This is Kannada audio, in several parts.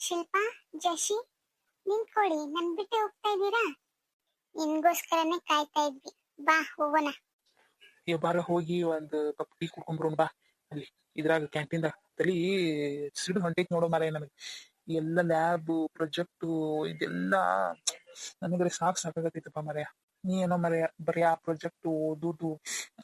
ಶಿಲ್ಪಾ, ಜಶಿ ನಿಂತ್ಕೊಳ್ಳಿ ನನ್ ಬಿಟ್ಟೆ ಹೋಗ್ತಾ ಇದ್ದೀರಾ? ನಿನ್ಗೋಸ್ಕರನೇ ಕಾಯ್ತಾ ಇದ್ವಿ. ಬಾ, ಹೋಗೋಣ. ಏ, ಬಾರ, ಹೋಗಿ ಒಂದು ಕಪ್ ಟೀ ಕುಡ್ಕೊಂಡ್ಬರೋಣ ಬಾ. ಅಲ್ಲಿ, ಇದ್ರಾಗ ಕ್ಯಾಂಟೀನ್ದಾಗ ತಲಿ ಸಿಡು ಹೊಂಟೈತಿ ನೋಡೋ ಮಾರೇ ನನಗೆ ಎಲ್ಲ ಲ್ಯಾಬ್, ಪ್ರೊಜೆಕ್ಟ್, ಇದೆಲ್ಲ ನನಗ್ರೆ ಸಾಕ್ ಸಾಕಾಗತ್ತೈತಪ್ಪ ಮರೆಯ ನೀ ಏನೋ ಮರೆಯ ಬರೀ ಆ ಪ್ರಾಜೆಕ್ಟ್ ಓದುದು,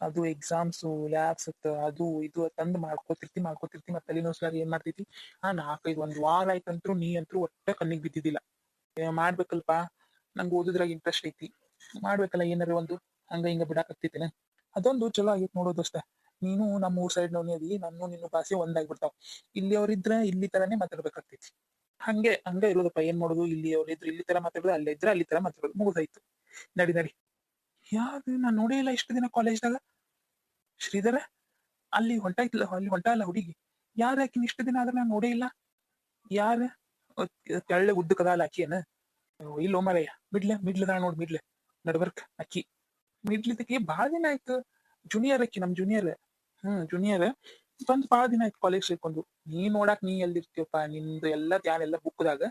ಅದು ಎಕ್ಸಾಮ್ಸ್ ಲ್ಯಾಬ್ಸ್ ಅದು ಇದು ತಂದು ಮಾಡ್ಕೋತಿರ್ತಿ ಮಾಡ್ಕೋತಿರ್ತಿ, ಮತ್ತೆ ತಲೆನೋಸ್ಲಾಗ ಏನ್ ಮಾಡ್ತೈತಿ? ಆ ನಾಲ್ಕೈದು ಒಂದ್ ವಾರ ಆಯ್ತಂತ್ರು, ನೀ ಅಂತೂ ಒಟ್ಟ ಕಣ್ಣಿಗೆ ಬಿದ್ದಿದ್ದಿಲ್ಲ. ಮಾಡ್ಬೇಕಲ್ಪ? ನಂಗೆ ಓದುದ್ರಾಗ ಇಂಟ್ರೆಸ್ಟ್ ಐತಿ. ಮಾಡ್ಬೇಕಲ್ಲ ಏನಾರ ಒಂದು? ಹಂಗ ಹಿಂಗ ಬಿಡಾಕತ್ತಿತ್ತೇನೆ. ಅದೊಂದು ಚಲೋ ಆಗಿತ್ತು ನೋಡೋದು ಅಷ್ಟೇ. ನೀನು ನಮ್ಮ ಊರ್ ಸೈಡ್ ನೋಡಿ ನಾನು ನಿನ್ನ ಭಾಷೆ ಒಂದಾಗ್ಬಿಡ್ತಾವ ಇಲ್ಲಿ ಅವ್ರಿದ್ರ ಇಲ್ಲಿ ತರಾನೇ ಮಾತಾಡ್ಬೇಕಾಗ್ತೈತಿ. ಹಂಗೆ, ಹಂಗ ಇರೋದಪ್ಪ. ಏನ್ ಮಾಡೋದು? ಇಲ್ಲಿ ಅವ್ರಿದ್ರು ಇಲ್ಲಿ ತರ ಮಾತಾಡೋದು, ಅಲ್ಲೇ ಇದ್ರೆ, ಅಲ್ಲಿ ತರ ಮಾತಾಡೋದು. ಮುಗಿದಾಯ್ತು. ನಡಿ ನಡಿ. ಯಾವ್ದು? ನಾನು ನೋಡೇ ಇಲ್ಲ ಇಷ್ಟು ದಿನ ಕಾಲೇಜ್ದಾಗ ಶ್ರೀಧರ, ಅಲ್ಲಿ ಹೊಂಟಾಯ್ತಿಲ್ಲ, ಅಲ್ಲಿ ಹೊಂಟ ಇಲ್ಲ ಹುಡುಗಿ. ಯಾರ ಆಕಿನ ಇಷ್ಟು ದಿನ ಆದ್ರೆ ನಾನು ನೋಡೇ ಇಲ್ಲ? ಯಾರ? ತೆಳ್ಳೆ ಉದ್ದಕ್ಕದ ಅಲ್ಲ ಆಕಿಯನ ಇಲ್ಲೋ ಮರಯ್ಯ ಮಿಡ್ಲೆ ಮಿಡ್ಲದ ನೋಡ್, ಮಿಡ್ಲೆ. ನಡ್ಬರ್ಕ್, ಅಕ್ಕಿ. ಮಿಡ್ಲಿದಕ್ಕೆ ಬಾಳ ದಿನ ಆಯ್ತು. ಜೂನಿಯರ್ ಅಕ್ಕಿ, ನಮ್ ಜೂನಿಯರ್ ಹ್ಮ್ ಜೂನಿಯರ್ ಬಂದ್ ಬಾಳ ದಿನ ಆಯ್ತು ಕಾಲೇಜ್ ಸೇರ್ಕೊಂಡು ನೀ ನೋಡಾಕ್ ನೀ ಎಲ್ಲಿರ್ತೀಯಪ್ಪ? ನಿಂದು ಎಲ್ಲ ಧ್ಯಾನ ಎಲ್ಲ ಬುಕ್ದಾಗ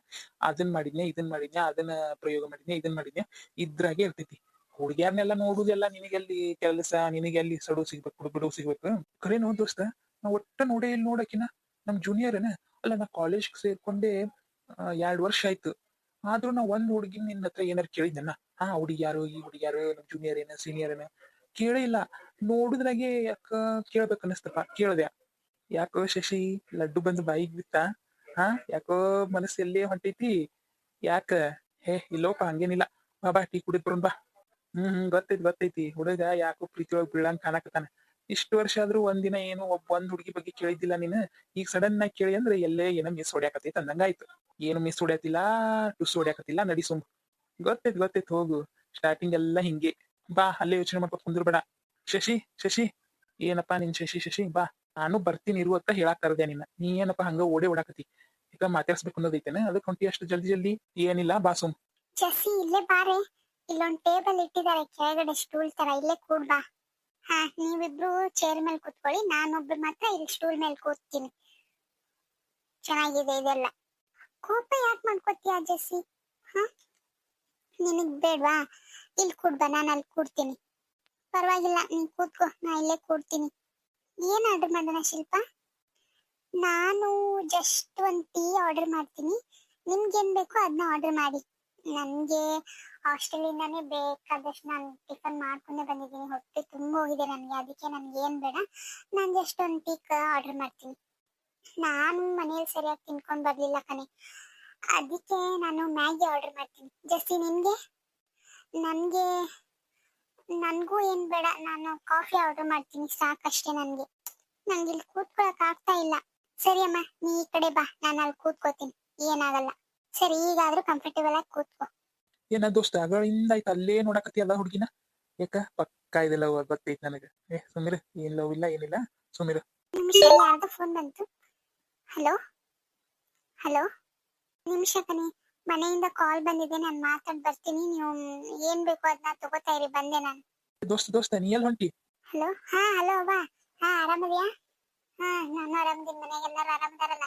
ಅದನ್ ಮಾಡಿದ್ನೆ ಇದನ್ ಮಾಡಿದ್ನೆ ಅದನ್ನ ಪ್ರಯೋಗ ಮಾಡಿದ್ನೆ ಇದನ್ ಮಾಡಿದ್ನೆ ಇದ್ರಾಗೆ ಇರ್ತೈತಿ. ಹುಡುಗಿಯರ್ನೆಲ್ಲ ನೋಡುದೆಲ್ಲ ನಿನಗೆಲ್ಲಿ ಕೆಲಸ, ನಿನಗೆಲ್ಲಿ ಸಡು ಸಿಗ್ಬೇಕು ಬಿಡು ಸಿಗ್ಬೇಕು? ಕರೆ ನೋಡ್ ದೋಸ್ತ, ನಾ ಒಟ್ಟ ನೋಡೇ ಇಲ್ಲಿ ನೋಡಕಿನ. ನಮ್ ಏನ? ಅಲ್ಲ, ನಾ ಕಾಲೇಜ್ ಸೇರ್ಕೊಂಡೆ ಎರಡ್ ವರ್ಷ ಆಯ್ತು. ಆದ್ರೂ ನಾ ಒಂದ್ ಹುಡುಗಿ ನಿನ್ನ ಹತ್ರ ಏನಾರು ಕೇಳಿದ್ನ? ಹಾ ಹುಡುಗಿ ಯಾರು ಈ ಹುಡುಗಿ ಯಾರು ನಮ್ ಜೂನಿಯರ್ ಏನ ಸೀನಿಯರ್ ಏನ? ಕೇಳೇ ಇಲ್ಲ. ನೋಡಿದ್ರಾಗೆ ಯಾಕ ಕೇಳ್ಬೇಕು ಅನಸ್ತಪ್ಪ ಕೇಳ್ದೆ. ಯಾಕೋ ಶಶಿ ಲಡ್ಡು ಬಂದು ಬಾಯಿಗೆ ಬಿತ್ತ? ಹಾ? ಯಾಕೋ ಮನಸ್ಸು ಎಲ್ಲೇ ಹೊಂಟೈತಿ? ಯಾಕ? ಹೇ, ಇಲ್ಲೋಪ, ಹಂಗೇನಿಲ್ಲ. ಬಾ ಬಾ, ಟೀ ಕುಡಿದ್ ಬಾ. ಹ್ಮ್ ಹ್ಮ್, ಗೊತ್ತೈತಿ ಗೊತ್ತೈತಿ. ಹುಡುಗ ಯಾಕೋ ಪ್ರೀತಿ ಒಳಗ್ ಬೀಳಂಗ್ ಕಾಣಕತ್ತಾನ. ಇಷ್ಟು ವರ್ಷ ಆದ್ರೂ ಒಂದಿನ ಏನು ಒಬ್ಬ ಒಂದ್ ಹುಡುಗಿ ಬಗ್ಗೆ ಕೇಳಿದ್ದಿಲ್ಲ ನೀನು? ಈಗ ಸಡನ್ ಆಗಿ ಕೇಳಿ ಅಂದ್ರೆ ಎಲ್ಲೇ ಏನೋ ಮಿಸ್ ಹೊಡ್ಯಾಕತ್ತೈತಿ ಅಂದಂಗಾಯ್ತು. ಏನು ಮಿಸ್ ಹೊಡ್ಯಾತಿಲ್ಲ, ಟುಸ್ ಹೊಡ್ಯಾಕತ್ತಿಲ್ಲ, ನಡಿ ಸುಮ್ ಗೊತ್ತೈತಿ ಗೊತ್ತೈತಿ, ಹೋಗು. ಸ್ಟಾರ್ಟಿಂಗ್ ಎಲ್ಲಾ ಹಿಂಗೆ. ಬಾ, ಅಲ್ಲೇ ಯೋಚನೆ ಮಾಡ್ಕೊತ ಕುಂದ್ರ ಬೇಡ. ಶಶಿ ಶಶಿ. ಏನಪ್ಪಾ ನಿನ್ ಶಶಿ ಶಶಿ? ಬಾ, ನಾನು ಬರ್ತೀನಿ ಇರು ಅಂತ ಹೇಳಾಕ್ ಕರ್ದೆ ನಿನ್ನ. ನೀ ಏನಪ್ಪಾ ಹಂಗ ಓಡೇ ಓಡಾಕತಿ ಈಗ ಮಾತಾಡ್ಸ್ಬೇಕು ಅನ್ನೋದೈತೇನೆ ಅದಕ್ಕೆ ಹೊಂಟಿ ಅಷ್ಟು ಜಲ್ದಿ ಜಲ್ದಿ ಏನಿಲ್ಲ, ಬಾ ಸುಮ್. ಶಶಿ, ಇಲ್ಲೇ ಬಾರೆ ಇಲ್ಲೊಂದ್ ಟೇಬಲ್ ಇಟ್ಟಿದ್ದಾರೆ ಕೆಳಗಡೆ ಸ್ಟೂಲ್ ತರ. ಇಲ್ಲೇ ಕೂಡ್ ಬಾ. ಹಾ, ನೀವಿಬ್ರು ಚೇರ್ ಮೇಲೆ ಕೂತ್ಕೊಳ್ಳಿ, ನಾನೊಬ್ರು ಮಾತ್ರ ಇಲ್ಲಿ ಸ್ಟೂಲ್ ಮೇಲೆ ಕೂತ್ಕೀನಿ ಚೆನ್ನಾಗಿದೆ ಇದೆಲ್ಲ. ಕೋಪ ಯಾಕೆ ಮಾಡ್ಕೋತೀಯ ಜಸ್ಸಿ ಹಾ? ನಿನಗ್ ಬೇಡ್ವಾ? ಇಲ್ಲಿ ಕೂಡ್ಬ ನಾನು ಅಲ್ಲಿ ಕೂಡ್ತೀನಿ. ಪರವಾಗಿಲ್ಲ, ನೀನ್ ಕೂತ್ಕೋ, ನಾ ಇಲ್ಲೇ ಕೂಡ್ತೀನಿ. ಏನ್ ಆರ್ಡರ್ ಮಾಡೋಣ ಶಿಲ್ಪ? ನಾನು ಜಸ್ಟ್ ಒಂದ್ ಟೀ ಆರ್ಡರ್ ಮಾಡ್ತೀನಿ. ನಿಮ್ಗೇನ್ ಬೇಕೋ ಅದನ್ನ ಆರ್ಡರ್ ಮಾಡಿ. ನನ್ಗೆ ಹಾಸ್ಟೆಲಿಂದಾನೇ ಬೇಕಾದಷ್ಟು ನಾನು ಟಿಫನ್ ಮಾಡ್ಕೊಂಡೇ ಬಂದಿದ್ದೀನಿ. ಹೊಟ್ಟೆ ತುಂಬ ಹೋಗಿದೆ ನನಗೆ, ಅದಕ್ಕೆ ನನ್ಗೆ ಏನ್ ಬೇಡ. ನಾನು ಜಸ್ಟ್ ಒಂದು ಟೀ ಆರ್ಡರ್ ಮಾಡ್ತೀನಿ. ನಾನು ಮನೇಲಿ ಸರಿಯಾಗಿ ತಿನ್ಕೊಂಡ್ ಬರ್ಲಿಲ್ಲ ಕಣೆ. ಅದಕ್ಕೆ ನಾನು ಮ್ಯಾಗಿ ಆರ್ಡರ್ ಮಾಡ್ತೀನಿ. ಜಸ್ಟ್ ನಿನ್ಗೆ ನನ್ಗೆ ನನಗೂ ಏನ್ ಬೇಡ. ನಾನು ಕಾಫಿ ಆರ್ಡರ್ ಮಾಡ್ತೀನಿ. ಸಾಕಷ್ಟೇ ನನಗೆ. ನಂಗೆ ಇಲ್ಲಿ ಕೂತ್ಕೊಳಕ್ ಆಗ್ತಾ ಇಲ್ಲ. ಸರಿ ಅಮ್ಮ ನೀ ಈ ಕಡೆ ಬಾ. ನಾನು ಅಲ್ಲಿ ಕೂತ್ಕೋತೀನಿ. ಏನಾಗಲ್ಲ. ಸರಿ ಈಗಾದ್ರೂ ಕಂಫರ್ಟೇಬಲ್ ಆಗಿ ಕೂತ್ಕೋ. ಏನ ದೋಸ್ತ ಅಗಳಿಂದ ಆಯ್ತು. ಅಲ್ಲೇ ನೋಡಕತ್ತಿ ಅಲ್ಲ ಹುಡುಗಿನ? ಯಾಕ? ಪಕ್ಕ ಇದೆಲ್ಲ ಬರ್ತೈತ್ ನನಗೆ. ಏ ಸುಮಿರ ಏನ್ ಲವ್ ಇಲ್ಲ ಏನಿಲ್ಲ. ಸುಮಿರ. ನಿಮಿಷ ಯಾರ್ದು ಫೋನ್ ಬಂತು. ಹಲೋ ಹಲೋ ನಿಮಿಷ ಕಣಿ. ಮನೆಯಿಂದ ಕಾಲ್ ಬಂದಿದೆ ನಾನು ಮಾತಾಡ್ ಬರ್ತೀನಿ. ನೀವು ಏನ್ ಬೇಕು ಅದನ್ನ ತಗೋತಾ ಇರಿ ಬಂದೆ ನಾನು. ದೋಸ್ತ ದೋಸ್ತ ನೀ ಎಲ್ಲಿ ಹೊಂಟಿ? ಹಲೋ? ಹಾ ಹಲೋ ಬಾ ಹಾ ಆರಾಮದಿಯಾ? ಹಾ ನಾನು ಆರಾಮದಿನಿ ಮನೆಗೆ ಎಲ್ಲರೂ ಆರಾಮದಾರಲ್ಲ?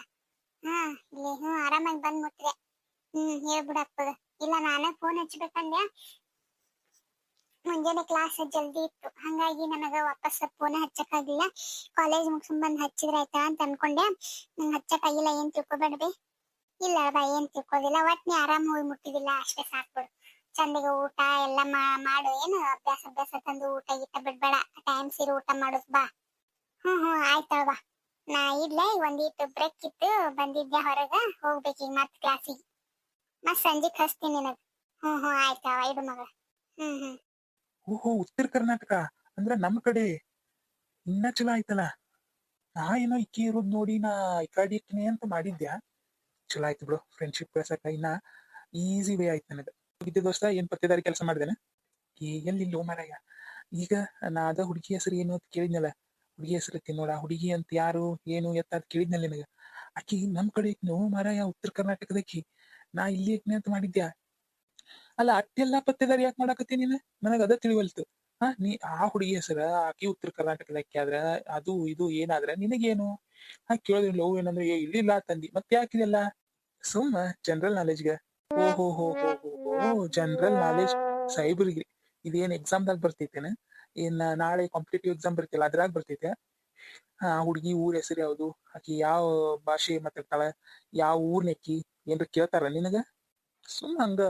ಹಾ ಇಲ್ಲಿ ಹ್ಞೂ ಆರಾಮಾಗಿ ಬಂದ್ ಮುಟ್ರೆ ಹ್ಮ್ ಹೇಳ್ಬಿಡಪ್ಪದ ಇಲ್ಲ ನಾನೇ ಫೋನ್ ಹಚ್ಚಬೇಕಂದ್ಯ ಮುಂಜಾನೆ ಕ್ಲಾಸ್ ಜಲ್ದಿ ಇತ್ತು. ಹಂಗಾಗಿ ನನಗ ವಾಪಸ್ ಫೋನ್ ಹಚ್ಚಕ್ಕಾಗಿಲ್ಲ ಕಾಲೇಜ್ ಮುಗಿಸ್ಕೊಂಡ್ ಬಂದ್ ಹಚ್ಚಿದ್ರ ಆಯ್ತಾ ಅಂತ ಅನ್ಕೊಂಡೆ. ನಂಗೆ ಹಚ್ಚಕ್ಕಾಗಿಲ್ಲ ಏನ್ ತಿಳ್ಕೊಬೇಡ್ರಿ? ಇಲ್ಲ ಬಾ ಏನ್ ತಿಳ್ಕೊದಿಲ್ಲ. ಒಟ್ ನೀ ಆರಾಮ್ ಹೋಗಿ ಮುಟ್ಟಿದಿಲ್ಲ, ಅಷ್ಟೇ ಸಾಕ್ಬಿಡು. ಚಂದಿಗೆ ಊಟ ಎಲ್ಲ ಮಾಡು. ಏನು ಅಭ್ಯಾಸ ಅಭ್ಯಾಸ ತಂದು ಊಟ ಗೀಟ ಬಿಡ್ಬೇಡ. ಟೈಮ್ ಸೀರೆ ಊಟ ಮಾಡಿಸ್ ಬಾ. ಹ್ಮ್ ಹ್ಮ್ ಆಯ್ತಳ ಬಾ. ನಾ ಇಡ್ಲೆ ಒಂದಿಟ್ಟು ಬ್ರೇಕ್ ಇತ್ತು ಬಂದಿದ್ದೆ ಹೊರಗ? ಹೋಗ್ಬೇಕು ಈಗ ಮತ್ ಕ್ಲಾಸಿಗೆ ಮತ್ ಸಂಜೆ ಹಚ್ತೀನಿ ನಿನಗ್. ಹ್ಮ್ ಹ್ಮ್ ಆಯ್ತವ ಇಡು ಮಗ. ಹ್ಮ್ ಹ್ಮ್. ಓಹೋ, ಉತ್ತರ ಕರ್ನಾಟಕ. ಅಂದ್ರ ನಮ್ ಕಡೆ ಇನ್ನ ಚಲೋ ಆಯ್ತಲ್ಲ. ನಾ ಏನೋ ಇಕ್ಕಿ ಇರೋದ್ ನೋಡಿ ನಾ ಈ ಕಡೆ ಅಂತ ಮಾಡಿದ್ಯಾ? ಚಲೋ ಆಯ್ತು ಬಿಡು. ಫ್ರೆಂಡ್ಶಿಪ್ ಬೆಳ್ಸಕ ಇನ್ನ ಈಸಿ ವೇ ಆಯ್ತು ನನಗೆ. ಇದ್ದ ದೋಸ್ತ, ಏನ್ ಪತ್ತೆದಾರಿ ಕೆಲಸ ಮಾಡಿದೇನೆ? ಎಲ್ಲಿ ಲೋ ಮಾರಾಯ? ಈಗ ನಾ ಅದ ಹುಡುಗಿ ಹೆಸರು ಏನು ಅಂತ ಕೇಳಿದ್ನಲ್ಲ. ಹುಡುಗಿ ಹೆಸರು ನೋಡ, ಹುಡುಗಿ ಅಂತ ಯಾರು, ಏನು, ಎತ್ತ ಅಂತ ಕೇಳಿದ್ನಲ್ಲ ನಿನಗ. ಆಕಿ, ನಮ್ ಕಡೆ ನೋ ಮಾರಾಯ, ಉತ್ತರ ಕರ್ನಾಟಕದಕ್ಕಿ ನಾ ಇಲ್ಲಿ ಅಂತ ಮಾಡಿದ್ಯಾ? ಅಲ್ಲ ಅಟ್ಟೆಲ್ಲಾ ಪತ್ತೆದಾರಿ ಯಾಕೆ ಮಾಡಾಕತ್ತಿ ನೀನು? ನನಗ ಅದ ತಿಳಿವಲ್ತು. ಹಾ, ನೀ ಆ ಹುಡುಗಿ ಹೆಸರ, ಆಕಿ ಉತ್ತರ ಕರ್ನಾಟಕದಕ್ಕೆ ಆದ್ರ, ಅದು ಇದು ಏನಾದ್ರ ನಿನಗೇನು? ಹಾ ಕೇಳಿದ್ರಿ ಲವ್ ಏನಂದ್ರೆ, ಏ ಇಲ್ಲಿಲ್ಲ ತಂದಿ, ಮತ್ತೆ ಯಾಕಿದೆಲ್ಲ ಸುಮ್ಮ ಜನರಲ್ ನಾಲೆಜ್ಗೆ ಓಹೋ ಹೋ ಹೋ ಹೋ ಜನರಲ್ ನಾಲೆಜ್ ಸೈಬರ್ಗೆ. ಇದೇನ್ ಎಕ್ಸಾಮ್ದಾಗ ಬರ್ತೈತೇನ ಏನ್? ನಾಳೆ ಕಾಂಪಿಟೇಟಿವ್ ಎಕ್ಸಾಮ್ ಬರ್ತಿಲ್ಲ ಅದ್ರಾಗ ಬರ್ತೈತೆ. ಆ ಹುಡುಗಿ ಊರ ಹೆಸರು ಯಾವ್ದು? ಆಕಿ ಯಾವ ಭಾಷೆ ಮಾತಾಡ್ತಾಳ? ಯಾವ ಊರ್ನಕ್ಕಿ? ಏನ್ರ ಕೇಳ್ತಾರ ನಿನಗ? ಸುಮ್ಮ ಹಂಗ.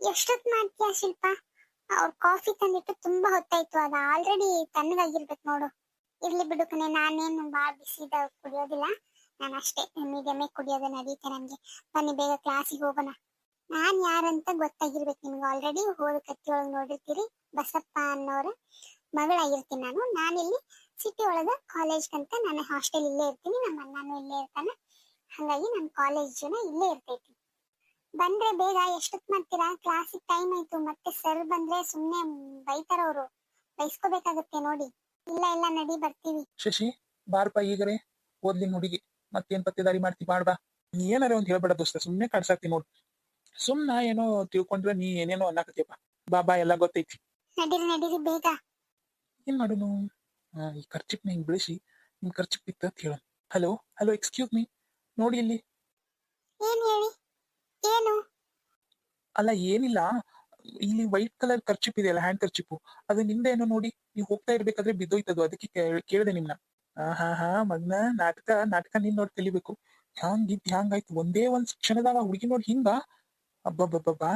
ಎಷ್ಟೊತ್ ಮಾಡ್ತೀಯ ಶಿಲ್ಪ? ಅವ್ರ ಕಾಫಿ ತಂದಿಟ್ಟು ತುಂಬಾ ಹೊತ್ತಾಯ್ತು. ಅದ ಆಲ್ರೆಡಿ ತಣ್ಣಗಾಗಿರ್ಬೇಕು ನೋಡು. ಇರ್ಲಿ ಬಿಡು ಕಣೆ, ನಾನೇನು ಬಾ ಬಿಸಿದ ಕುಡಿಯೋದಿಲ್ಲ. ನಾನು ಅಷ್ಟೇ ಮೀಡಿಯಮೇ ಕುಡಿಯೋದು ನಡೀತೆ ನನ್ಗೆ ಬನ್ನಿ, ಬೇಗ ಕ್ಲಾಸಿಗೆ ಹೋಗೋಣ. ನಾನ್ ಯಾರಂತ ಗೊತ್ತಾಗಿರ್ಬೇಕು ನಿಮ್ಗೆ ಆಲ್ರೆಡಿ ಹೋದ ಕತ್ತಿ ಒಳಗ್ ನೋಡಿರ್ತೀರಿ, ಬಸಪ್ಪ ಅನ್ನೋರ. ಮಗಳಾಗಿರ್ತೀನಿ ನಾನು. ನಾನಿಲ್ಲಿ ಸಿಟಿ ಒಳಗ ಕಾಲೇಜ್ ಅಂತ ನಾನು ಹಾಸ್ಟೆಲ್ ಇಲ್ಲೇ ಇರ್ತೀನಿ. ನಮ್ಮ ಅಣ್ಣನೂ ಇಲ್ಲೇ ಇರ್ತಾನೆ. ಹಾಗಾಗಿ ನನ್ನ ಕಾಲೇಜ್ ಇಲ್ಲೇ ಇರ್ತೈತಿ. ಬಂದ್ರೆ ಬೇಗ ಎಷ್ಟೊತ್ ಮಾಡ್ತೀರಾ? ಕ್ಲಾಸ್ ಟೈಮ್ ಆಯ್ತು. ಮತ್ತೆ ಸರ್ ಬಂದ್ರೆ ಸುಮ್ನೆ ಬೈತಾರವ್ರು. ಬೈಸ್ಕೋಬೇಕಾಗತ್ತೆ ನೋಡಿ. ಇಲ್ಲ ಇಲ್ಲ ನಡಿ ಬರ್ತೀವಿ. ಶಶಿ ಬಾರ್ಪ ಈಗರೆ ಓದ್ಲಿನ್ ಹುಡುಗಿ. ಮತ್ತೇನ್ ಪತ್ತೆದಾರಿ ಮಾಡ್ತಿ? ಮಾಡ್ಬಾ. ನೀ ಏನಾರ ಒಂದ್ ಹೇಳ್ಬೇಡ ದೋಸ್ತ. ಸುಮ್ನೆ ಕಾಡ್ಸಾಕ್ತಿ ನೋಡ್. ಸುಮ್ನ ಏನೋ ತಿಳ್ಕೊಂಡ್ರೆ ನೀ ಏನೇನೋ ಅನ್ನಕತ್ತೀಯಪ್ಪ ಬಾಬಾ ಎಲ್ಲ ಗೊತ್ತೈತಿ. ನಡೀರಿ ನಡೀರಿ ಬೇಗ. ಏನ್ ಮಾಡೋನು? ಆ, ಈ ಖರ್ಚಿಪ್ನ ಹಿಂಗ್ ಬೆಳೆಸಿ ನಿಮ್ ಖರ್ಚಿಪ್ ಇತ್ತ ಅಂತ ಹೇಳು. ಹಲೋ ಹಲೋ ಎಕ್ಸ್ಕ್ಯೂಸ್ ಮೀ ನೋಡಿ ಇಲ್ಲಿ. ಏನ್ ಹೇಳಿ? ಏನು? ಅಲ್ಲ ಏನಿಲ್ಲ. ಇಲ್ಲಿ ವೈಟ್ ಕಲರ್ ಕರ್ಚಿಪ್ ಇದೆಯಲ್ಲ ಹ್ಯಾಂಡ್ ಕರ್ಚಿಪ್ ಅದು ನಿಂದ ಏನೋ ನೋಡಿ ನೀವು ಹೋಗ್ತಾ ಇರ್ಬೇಕಾದ್ರೆ ಬಿದ್ದೋಯ್ತದು. ಅದಕ್ಕೆ ಕೇಳಿದೆ ನಿಮ್ನ. ಹಾ ಹಾ ಮಗ್ನ ನಾಟಕ ನಾಟಕ ನೀನ್ ನೋಡಿ ಕಲಿಬೇಕು. ಹ್ಯಾಂಗ್ ಇದ್ ಹ್ಯಾಂಗಾಯ್ತು ಒಂದೇ ಒಂದ್ ಕ್ಷಣದಾಗ ಹುಡುಗಿ ನೋಡಿ ಹಿಂಗ? ಅಬ್ಬಬ್ಬಬ್ಬಾ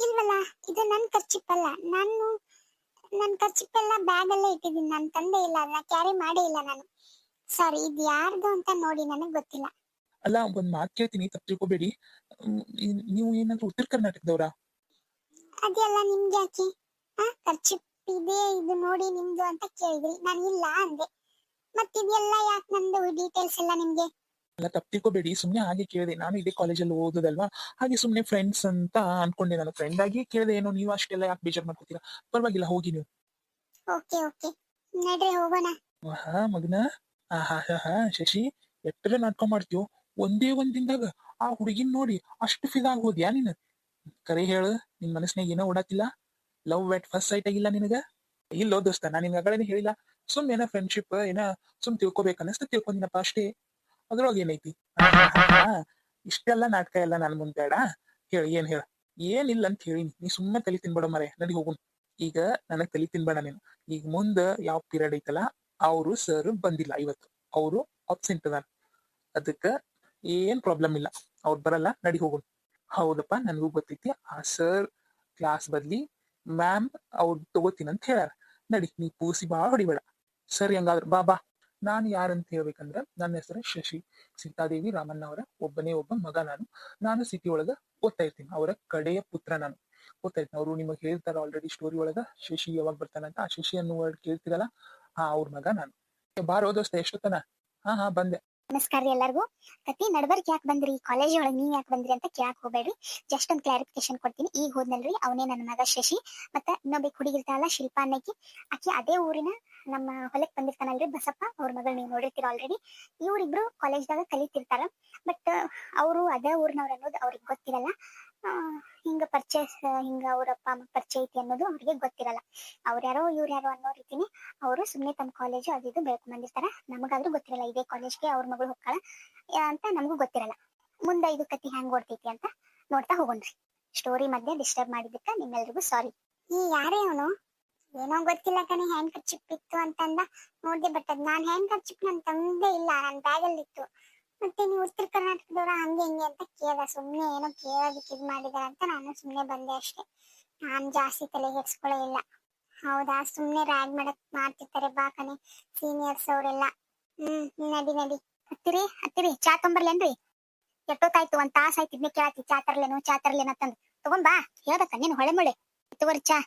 ಇಲ್ವಲ್ಲ ಇದು ನನ್ ಖರ್ಚಿಪ್ಪಲ್ಲ ನಾನು ನನ್ ಖರ್ಚಿಪ್ಪೆಲ್ಲ ಬ್ಯಾಗ್ ಅಲ್ಲೇ ಇಟ್ಟಿದ್ದೀನಿ. ನನ್ನ ತಂದೆ ಇಲ್ಲ ಅದನ್ನ ಕ್ಯಾರಿ ಮಾಡೇ ಇಲ್ಲ ನಾನು. ಸಾರಿ ಇದು ಯಾರ್ದು ಅಂತ ನೋಡಿ ನನಗೆ ಗೊತ್ತಿಲ್ಲ. ಅಲ್ಲ ಒಂದ್ ಮಾತ್ ಕೇಳ್ತೀನಿ ತಪ್ಪು ತಿಳ್ಕೊಬೇಡಿ ನೀವು ಏನಾದ್ರು ಉತ್ತರ ಕರ್ನಾಟಕದವರ? ಅದೆಲ್ಲ ನಿಮ್ಗೆ ಯಾಕೆ? ಖರ್ಚಿಪ್ ಇದೆ ಇದು ನೋಡಿ ನಿಮ್ದು ಅಂತ ಕೇಳಿದ್ರಿ. ನಾನು ಇಲ್ಲ ಅಂದೆ. ಮತ್ತಿದೆಲ್ಲ ಯಾಕೆ ನಂದು ಡೀಟೇಲ್ಸ್ ಎಲ್ಲ ನಿಮ್ಗೆ? ಅಲ್ಲ ತಪ್ಪು ತಿಳ್ಕೊಬೇಡಿ ಸುಮ್ನೆ ಹಾಗೆ ಕೇಳಿದೆ. ನಾನು ಇದೇ ಕಾಲೇಜಲ್ಲಿ ಓದೋದಲ್ವಾ? ಹಾಗೆ ಸುಮ್ನೆ ಫ್ರೆಂಡ್ಸ್ ಅಂತ ಅನ್ಕೊಂಡೆ ನಾನು. ಫ್ರೆಂಡ್ ಆಗಿ ಕೇಳಿದೆ ಏನೋ ನೀವು ಅಷ್ಟೆಲ್ಲ ಯಾಕೆ ಬೇಜಾರ್ ಮಾಡ್ಕೊತೀರಾ? ಪರವಾಗಿಲ್ಲ ಹೋಗಿ ನೀವು. Okay okay. ನಡ್ರಿ ಹೋಗೋಣ. ಹಾ ಮಗನ. ಹಾ ಹಾ ಹಾ ಶಶಿ ಎಟ್ಟರೆ ನಾಟಕ ಮಾಡ್ತೀಯೋ? ಒಂದೇ ಒಂದ್ ಆ ಹುಡುಗಿನ್ ನೋಡಿ ಅಷ್ಟು ಫಿದಾಗ್ ಹೋದ್ಯಾ ನೀನು? ಕರೆ ಹೇಳು, ನಿನ್ ಮನಸ್ಸಿನಾಗ ಏನೋ ಓಡಾತಿಲ್ಲ? ಲವ್ ಎಟ್ ಫಸ್ಟ್ ಸೈಟ್ ಆಗಿಲ್ಲ ನಿನಗ? ಇಲ್ಲೋ ದೋಸ್ತ, ನಾನು ನಿನ್ ಮಗಳೇನೆ ಹೇಳಿಲ್ಲ. ಸುಮ್ ಫ್ರೆಂಡ್ಶಿಪ್ ಏನ ಸುಮ್ ತಿಳ್ಕೊಬೇಕು ಅನಸ್ತ ತಿಳ್ಕೊಂಡಿನಪ್ಪ ಅಷ್ಟೇ. ಅದ್ರೊಳಗೆ ಏನೈತಿ. ಇಷ್ಟೆಲ್ಲ ನಾಟಕ ಎಲ್ಲ ನನ್ ಮುಂದೆ ಬೇಡ ಹೇಳಿ, ಏನ್ ಹೇಳ? ಏನಿಲ್ಲ ಅಂತ ಹೇಳಿನಿ. ನೀ ಸುಮ್ಮನೆ ತಲಿ ತಿನ್ಬೇಡ ಮರೆ ನಡಿ ಹೋಗುನ್. ಈಗ ನನಗ್ ತಲಿ ತಿನ್ಬೇಡ ನೀನು. ಈಗ ಮುಂದ ಯಾವ ಪೀರಿಯಡ್ ಐತಲ್ಲ, ಅವರು ಸರ್ ಬಂದಿಲ್ಲ ಇವತ್ತು. ಅವರು ಅಬ್ಸೆಂಟ್ ಅದಾನ ಅದಕ್ಕ ಏನ್ ಪ್ರಾಬ್ಲಮ್ ಇಲ್ಲ. ಅವ್ರು ಬರಲ್ಲ, ನಡಿ ಹೋಗೋಣ. ಹೌದಪ್ಪ, ನನಗೂ ಗೊತ್ತೈತಿ. ಆ ಸರ್ ಕ್ಲಾಸ್ ಬದ್ಲಿ ಮ್ಯಾಮ್ ಅವ್ರು ತಗೋತೀನಿ ಅಂತ ಹೇಳ್ಯಾರ. ನಡಿ, ನೀ ಪೂಸಿ ಬಾ, ಹೊಡಿಬೇಡ. ಸರಿ ಹಂಗಾದ್ರ, ಬಾ ಬಾ. ನಾನು ಯಾರಂತ ಹೇಳ್ಬೇಕಂದ್ರ ನನ್ನ ಹೆಸರು ಶಶಿ. ಸೀತಾದೇವಿ ರಾಮಣ್ಣ ಅವರ, ಒಬ್ಬನೇ ಒಬ್ಬ ಮಗ ನಾನು. ನಾನು ಸಿಟಿ ಒಳಗ ಓದ್ತಾ ಇರ್ತೀನಿ. ಅವರ ಕಡೆಯ ಪುತ್ರ ನಾನು. ಓದ್ತಾ ಇರ್ತೀನಿ ಅವರು ನಿಮಗೆ ಹೇಳ್ತಾರ ಆಲ್ರೆಡಿ ಸ್ಟೋರಿ ಒಳಗ. ಶಶಿ ಯಾವಾಗ ಬರ್ತಾನಂತ ಆ ಶಶಿ ಅನ್ನೋ ವರ್ಡ್ ಕೇಳ್ತಿರಲ್ಲ ಹಾ ಅವ್ರ ಮಗ ನಾನು. ಬಾರೋ ದೋಸ್ತ, ಎಷ್ಟೊತ್ತನ? ಹಾ ಹಾ, ಬಂದೆ. ನಮಸ್ಕಾರ ರೀ ಎಲ್ಲರಿಗೂ. ಕತಿ, ನಡ್ಬರ್ಕ್ ಯಾಕೆ ಬಂದ್ರಿ? ಕಾಲೇಜ್ ಒಳಗೆ ನೀವ್ ಯಾಕೆ ಬಂದ್ರಿ ಅಂತ ಕೇಳಕ್ ಹೋಗ್ಬೇಡ್ರಿ. ಜಸ್ಟ್ ಒಂದ್ ಕ್ಲಾರಿಫಿಕೇಶನ್ ಕೊಡ್ತೀನಿ. ಈಗ ಹೋದ್ನಲ್ರಿ, ಅವನೇ ನನ್ನ ಮಗ ಶಶಿ. ಮತ್ತೆ ಇನ್ನೊಬ್ಬ ಹುಡುಗಿರ್ತಾಳಲ್ಲ ಶಿಲ್ಪಾ ಅನ್ನಕಿ. ಆಕಿ ಅದೇ ಊರಿನ ನಮ್ಮ ಹೊಲಕ್ ಬಂದಿರ್ತಾನಲ್ರಿ ಬಸಪ್ಪ ಅವ್ರ ಮಗಳು ನೀವು ನೋಡಿರ್ತೀರ ಆಲ್ರೆಡಿ ಇವ್ರಿಬ್ರು ಕಾಲೇಜ್ದಾಗ ಕಲಿತಿರ್ತಾರ. ಬಟ್ ಅವರು ಅದೇ ಊರಿನವ್ರು ಅನ್ನೋದು ಅವ್ರಿಗೆ ಗೊತ್ತಿರಲ್ಲ. ಹಿಂಗ ಪರ್ಚೇಸ್ ಹಿಂಗ ಅವ್ರ ಅಪ್ಪ ಅಮ್ಮ ಪರಿಚಯ ಐತಿ ಅನ್ನೋದು ಅವ್ರಿಗೆ ಗೊತ್ತಿರಲ್ಲ. ಅವ್ರ ಯಾರೋ, ಇವ್ರ ಯಾರೋ ಅನ್ನೋ ರೀತಿನೇ ಅವರು ಸುಮ್ಮನೆ ತಮ್ಮ ಕಾಲೇಜು ಅದು ಇದು ಬೆಳ್ಕೊಂಡ್ ಬಂದಿರ್ತಾರ ನಮಗಾದ್ರೂ ಗೊತ್ತಿರಲ್ಲ, ಇದೇ ಕಾಲೇಜ್ಗೆ ಅವ್ರ ಮಗಳು ಹೋಗ್ತಾಳ ಅಂತ ನಮಗೂ ಗೊತ್ತಿರಲ್ಲ. ಮುಂದೆ ಇದು ಕತಿ ಹೆಂಗ್ ಓಡ್ತೈತಿ ಅಂತ ನೋಡ್ತಾ ಹೋಗೋಣ್ರಿ. ಸ್ಟೋರಿ ಮಧ್ಯೆ ಡಿಸ್ಟರ್ಬ್ ಮಾಡಿದ್ದಕ್ಕ ನಿಮ್ಮೆಲ್ರಿಗೂ ಸಾರಿ ಈ ಯಾರೇ ಅವನು? ಏನೋ ಗೊತ್ತಿಲ್ಲ ಕಣೆ ಹ್ಯಾಂಡ್ ಕರ್ಚಿಪ್ ಇತ್ತು ಅಂತಂದ. ನೋಡ್ದೆ ಬಟ್ ಅದ್ ನಾನ್ ಹ್ಯಾಂಡ್ ಕರ್ಚಿಪ್ ನನ್ ತಂದೆ ಇಲ್ಲ, ನನ್ ಬ್ಯಾಗ್ ಅಲ್ಲಿ ಇತ್ತು ಮತ್ತೆ ನೀವು ಉತ್ತರ ಕರ್ನಾಟಕದವ್ರ ಹಂಗೆ ಹಿಂಗೆ ಅಂತ ಕೇಳ್ದ ಸುಮ್ಮನೆ ಏನೋ ಕೇಳೋದಕ್ಕೆ ಇದ್ ಮಾಡಿದಾರೆ ಅಂತ ನಾನು ಸುಮ್ಮನೆ ಬಂದೆ ಅಷ್ಟೇ. ನಾನು ಜಾಸ್ತಿ ತಲೆ ಕೆಡ್ಸ್ಕೊಳ್ಳೇ ಇಲ್ಲ. ಹೌದಾ? ಸುಮ್ಮನೆ ರ್ಯಾಗ್ ಮಾಡಕ್ ಮಾಡ್ತಿರ್ತಾರೆ ಬಾ ಕಣೆ ಸೀನಿಯರ್ಸ್ ಅವರೆಲ್ಲ. ಹ್ಮ್ ನಡಿ ನಡಿ. ಹತ್ತಿರಿ ಹತ್ತಿರಿ. ಚಾ ತೊಂಬರ್ಲೇನ್ರಿ ಎಷ್ಟೊತ್ತಾಯ್ತು? ಒಂದ್ ತಾಸ ಆಯ್ತು ಇದನ್ನೇ ಕೇಳತ್ತಿ ಚಾ ತರ್ಲೇನು ಚಾ ತರ್ಲೇನು ತಂದು ತಗೊಂಡ್ ಬಾ, ಹೇಳ್ಬೇಕ ನೀನು ಹೊಳೆ ಮುಳೆ. ತಗೋರಿ ಚಾ.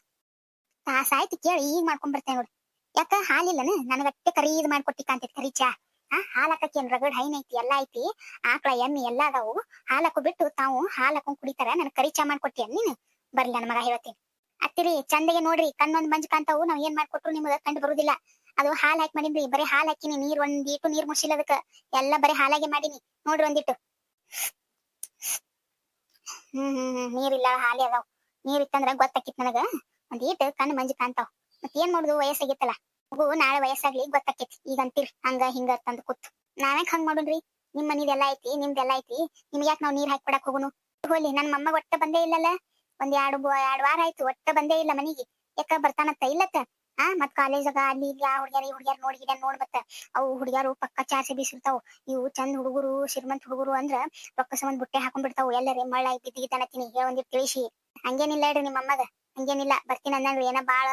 ತಾಸ ಆಯ್ತು ಕೇಳಿ, ಈಗ ಮಾಡ್ಕೊಂಡ್ ಬರ್ತೇನೆ ನೋಡಿ. ಯಾಕ? ಹಾಲಿಲ್ಲನ? ನನಗಟ್ಟೆ ಕರಿ ಇದು ಮಾಡ್ಕೊಟ್ಟಿ ಕಾಂತೈತಿ ಕರಿ ಚಾ. ಆ ಹಾಲ್ ಹಾಕಕ್ಕೆ ಏನ್ ರಗಡ್ ಹೈನ್ ಐತಿ, ಎಲ್ಲಾ ಐತಿ. ಆಕಳ, ಎಮ್ಮಿ ಎಲ್ಲಾ ಅದಾವು. ಹಾಲಕ್ಕು ಬಿಟ್ಟು ತಾವು ಹಾಲ್ ಹಾಕೊಂಡ್ ಕುಡಿತಾರ. ನನ್ ಕರಿ ಚಾ ಮಾಡ್ಕೊಟ್ಟಿ ನೀನು? ಬರ್ಲಿ ನನ್ನ ಮಗ ಹೇಳ್ತೀನಿ. ಅತ್ತಿರಿ, ಚಂದಗೆ ನೋಡ್ರಿ, ಕಣ್ಣೊಂದ್ ಮಂಜ್ ಕಾಂತಾವು ನಾವ್ ಏನ್ ಮಾಡ್ಕೊಟ್ರು ನಿಮ್ಗ ಕಂಡು ಬರುದಿಲ್ಲ. ಅದು ಹಾಲ್ ಹಾಕಿ ಮಾಡಿನ್ರಿ, ಬರೀ ಹಾಲ್ ಹಾಕಿನಿ, ನೀರ್ ಒಂದೀಟು ನೀರ್ ಮುರ್ಸಿಲ್ಲ ಅದಕ್ಕ ಎಲ್ಲ ಬರೀ ಹಾಲಾಗೆ ಮಾಡಿನಿ. ನೋಡ್ರಿ ಒಂದಿಟ್ಟು. ಹ್ಮ್ ಹ್ಮ್ ಹ್ಮ್, ನೀರಿಲ್ಲ, ಹಾಲಿ ಅದಾವ್. ನೀರ್ ಇತ್ತಂದ್ರ ಗೊತ್ತಾಕಿತ್ ನನಗ. ಒಂದ್ ಈಟ್ ಕಣ್ಣು ಮಂಜ್ ಕಾಣ್ತಾವ್ ಮತ್ ಏನ್ ಮಾಡುದು ವಯಸ್ಸಾಗಿತ್ತಲ್ಲ? ಮಗು ನಾಳೆ ವಯಸ್ಸಾಗ್ಲಿ ಗೊತ್ತಾಕೇತಿ ಈಗ ಅಂತೀರಿ ಹಂಗ, ಹಿಂಗ ತಂದ ಕೂತ್. ನಾವ್ಯಾಕ್ ಹಂಗ್ ಮಾಡುನ್ರಿ ನಿಮ್ ಮನಿದೆಲ್ಲ ಐತಿ, ನಿಮ್ದೆಲ್ಲಾ ಐತಿ. ನಿಮ್ಗೆ ಯಾಕೆ ನಾವ್ ನೀರ್ ಹಾಕಿ ಕೊಡಕ್ ಹೋಗುನು? ಹೋಗ್ಲಿ, ನನ್ ಮಮ್ಮ ಒಟ್ಟ ಬಂದೇ ಇಲ್ಲಲ್ಲ. ಒಂದ್ ಎರಡು ಎರಡ್ ವಾರ ಆಯ್ತು, ಒಟ್ಟ ಬಂದೇ ಇಲ್ಲ ಮನಿಗೆ. ಯಾಕ ಬರ್ತಾನತ್ತ ಇಲ್ಲತ್ತ? ಆ ಮತ್ ಕಾಲೇಜಾಗ ಅಲ್ಲಿ ಇಲ್ಲಿ ಆ ಹುಡ್ಗ್ಯಾರ, ಈ ನೋಡಿ ಗಿಡ ನೋಡ್ ಮತ್ತ ಅವು ಹುಡ್ಗ್ಯಾರು ಪಕ್ಕ ಚಾರ್ಸಿ ಬೀಸಿರ್ತಾವ ಇವು ಚಂದ್ ಹುಡುಗರು, ಶ್ರೀಮಂತ ಹುಡುಗರು ಅಂದ್ರ ರೊಕ್ಕ ಸಂಬಂಧ ಬುಟ್ಟೆ ಹಾಕೊಂಡ್ ಬಿಡ್ತಾವು. ಎಲ್ಲರೇ ಮಳ್ಳ ಬಿದ್ದಿಗಿತಾನತ್ತೀನಿ ಹೇಳ ಒಂದಿಟ್ ತಿಳಿಸಿ. ಹಂಗೇನಿಲ್ಲ ಹೇಳ್ರಿ ನಿಮ್ಮ ಅಮ್ಮಗ ಹಂಗೇನಿಲ್ಲ. ಬರ್ತೀನಿ ಅಂದಂಗ್ರಿ ಏನ ಬಾಳ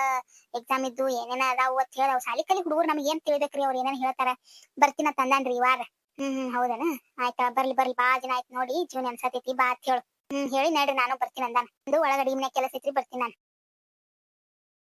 ಎಕ್ಸಾಮ್ ಇದ್ದು ಏನೇನ ಅದಾವ ಅಂತ ಹೇಳಿ ಸಾಲಿ ಕಲಿ ಹುಡುಗರು ನಮ್ಗೆ ಏನ್ ತಿಳಿಬೇಕ್ರಿ? ಅವ್ರ ಏನೇನ್ ಹೇಳ್ತಾರ? ಬರ್ತೀನ ತಂದಾನ್ರಿ ಈ ವಾರ. ಹ್ಮ್ ಹ್ಮ್, ಹೌದನ? ಆಯ್ತಾ? ಬರ್ಲಿ ಬರ್ಲಿ. ಬಾ ದಿನ ಆಯ್ತು ನೋಡಿ. ಜೀವನ ಅನ್ಸತೈತಿ. ಬಾ ಅಂತ ಹೇಳು. ಹ್ಮ್, ಹೇಳಿ ನಡ್ರಿ. ನಾನು ಬರ್ತೀನಿ ಅಂದಾನ. ಒಳಗಡೆ ಮನೆ ಕೆಲಸ ಐತ್ರಿ, ಬರ್ತೀನಿ ನಾನು.